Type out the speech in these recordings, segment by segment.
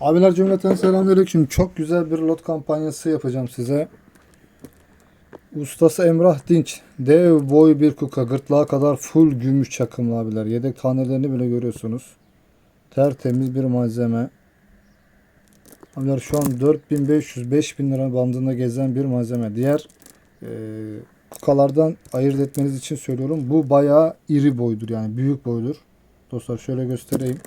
Abiler cümleten selamünaleyküm. Çok güzel bir lot kampanyası yapacağım size. Ustası Emrah Dinç. Dev boy bir kuka. Gırtlağa kadar full gümüş çakımlı abiler. Yedek tanelerini bile görüyorsunuz. Tertemiz bir malzeme. Abiler şu an 4500-5000 lira bandında gezen bir malzeme. Diğer e, kukalardan ayırt etmeniz için söylüyorum. Bu bayağı iri boydur yani büyük boydur. Dostlar şöyle göstereyim.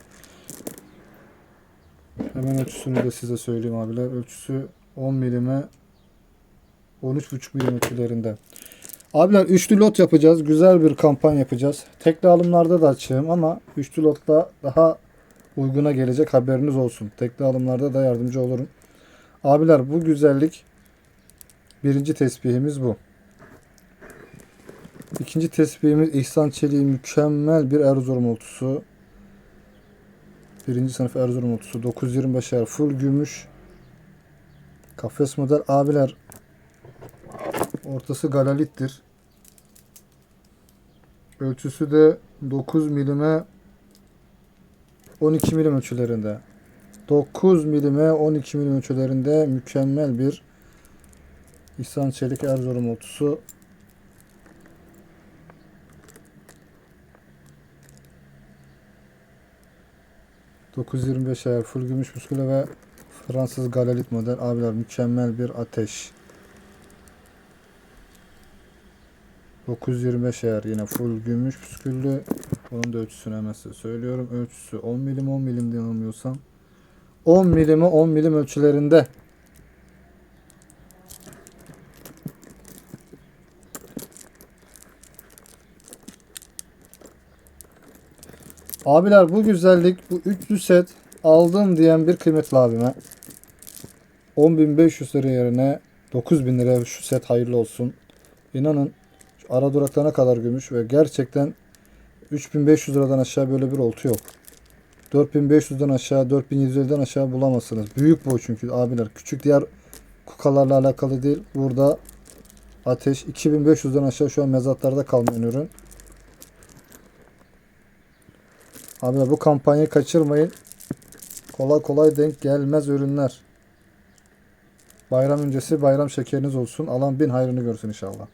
Hemen ölçüsünü de size söyleyeyim abiler. Ölçüsü 10 milime 13,5 milim ölçülerinde. Abiler üçlü lot yapacağız. Güzel bir kampanya yapacağız. Tekli alımlarda da açığım ama üçlü lotta daha uyguna gelecek haberiniz olsun. Tekli alımlarda da yardımcı olurum. Abiler bu güzellik birinci tesbihimiz bu. İkinci tesbihimiz İhsan Çelik'in mükemmel bir Erzurum oltusu. Birinci sınıf Erzurum otusu 925 er full gümüş. Kafes model abiler. Ortası galalittir. Ölçüsü de 9 milime 12 milim ölçülerinde. 9 milime 12 milim ölçülerinde mükemmel bir İhsan Çelik Erzurum otusu. ...925 ayar full gümüş muskule ve Fransız galalit model abiler mükemmel bir ateş. 925 ayar yine full gümüş püsküllü. Onun da ölçüsünü hemen söylüyorum. Ölçüsü 10 milim 10 milim yanılmıyorsam. 10 milimi 10 milim ölçülerinde. Abiler bu güzellik bu üçlü set aldım diyen bir kıymetli abime 10.500 lira yerine 9.000 liraya şu set hayırlı olsun. İnanın ara duraklarına kadar gümüş ve gerçekten 3500 liradan aşağı böyle bir oltu yok. 4500'den aşağı 4750'den aşağı bulamazsınız. Büyük boy çünkü abiler. Küçük diğer kukalarla alakalı değil. Burada ateş 2500'den aşağı şu an mezatlarda kalmayan ürün. Abiler bu kampanyayı kaçırmayın. Kolay kolay denk gelmez ürünler. Bayram öncesi bayram şekeriniz olsun. Alan bin hayrını görsün inşallah.